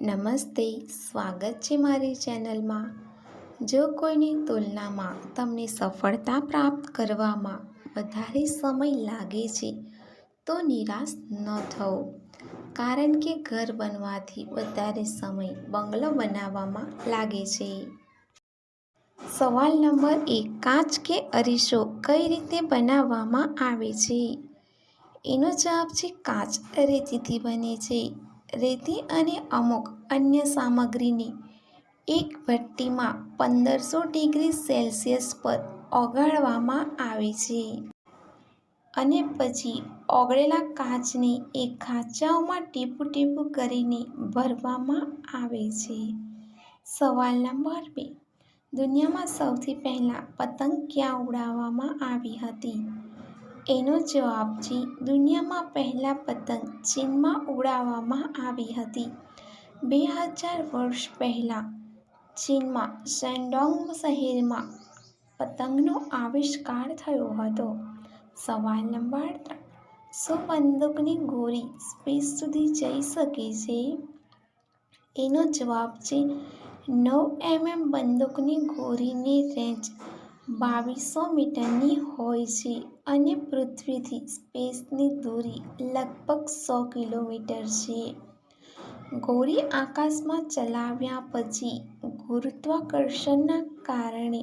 નમસ્તે, સ્વાગત છે મારી ચેનલમાં. જો કોઈની તુલનામાં તમને સફળતા પ્રાપ્ત કરવામાં વધારે સમય લાગે છે, તો નિરાશ ન થવો. કારણ કે ઘર બનવાથી વધારે સમય બંગલો બનાવવામાં લાગે છે. સવાલ નંબર એક, કાચ કે અરીસો કઈ રીતે બનાવવામાં આવે છે? એનો જવાબ છે, કાચ રેતીથી બને છે. રેતી અને અમુક અન્ય સામગ્રીને એક ભઠ્ઠીમાં પંદરસો ડિગ્રી સેલ્સિયસ પર ઓગાળવામાં આવે છે. અને પછી ઓગળેલા કાચને એક ખાંચાઓમાં ટીપું ટીપું કરીને ભરવામાં આવે છે. સવાલ નંબર બે. દુનિયામાં સૌથી પહેલાં પતંગ ક્યાં ઉડાવવામાં આવી હતી? એનો જવાબ છે દુનિયામાં પહેલાં પતંગ ચીનમાં ઉડાવવામાં આવી હતી. બે હજાર વર્ષ પહેલાં ચીનમાં શેન્ડોંગ શહેરમાં પતંગનો આવિષ્કાર થયો હતો. સવાલ નંબર ત્રણ, શું બંદૂકની ગોળી સ્પેસ સુધી જઈ શકે છે? એનો જવાબ છે, નવ એમએમ બંદૂકની ગોળીની રેન્જ બાવીસો મીટરની હોય છે અને પૃથ્વીથી સ્પેસની દૂરી લગભગ સો કિલોમીટર છે. ગોરી આકાશમાં ચલાવ્યા પછી ગુરુત્વાકર્ષણના કારણે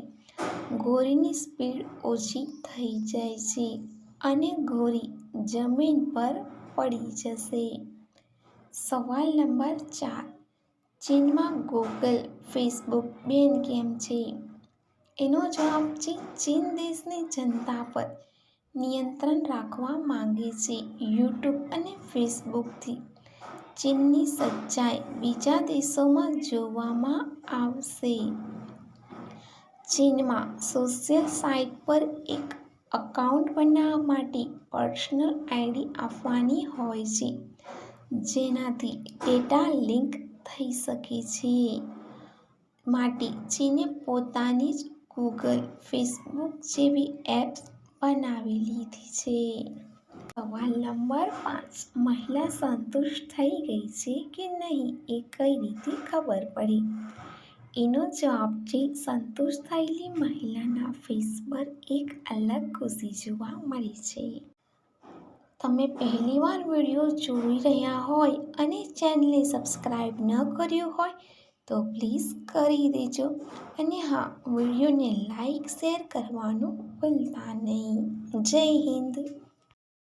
ગોરીની સ્પીડ ઓછી થઈ જાય છે અને ગોરી જમીન પર પડી જશે. સવાલ નંબર ચાર. ચીનમાં ગૂગલ, ફેસબુક બેન કેમ છે? એનો જવાબ છે ચીન દેશની જનતા પર નિયંત્રણ રાખવા માંગે છે યુટ્યુબ અને ફેસબુકથી. ચીનની સચ્ચાઈ બીજા દેશોમાં જોવામાં આવશે. ચીનમાં સોશિયલ સાઇટ પર એક અકાઉન્ટ બનાવવા માટે પર્સનલ આઈડી આપવાની હોય છે, જેનાથી ડેટા લિંક થઈ શકે છે. માટે ચીને પોતાની જ ગૂગલ, ફેસબુક જેવી એપ્સ બનાવી લીધી છે. સવાલ નંબર પાંચ. મહિલા સંતુષ્ટ થઈ ગઈ છે કે નહીં એ કઈ રીતે ખબર પડી? એનો જવાબ છે, સંતુષ્ટ થયેલી મહિલાના ફેસ પર એક અલગ ખુશી જોવા મળે છે. તમે પહેલીવાર વીડિયો જોઈ રહ્યા હોય અને ચેનલને સબસ્ક્રાઈબ ન કર્યું હોય તો પ્લીઝ કરી દેજો. અને હા વિડીયોને લાઈક શેર કરવાનું ભૂલતા નહીં. જય હિન્દ.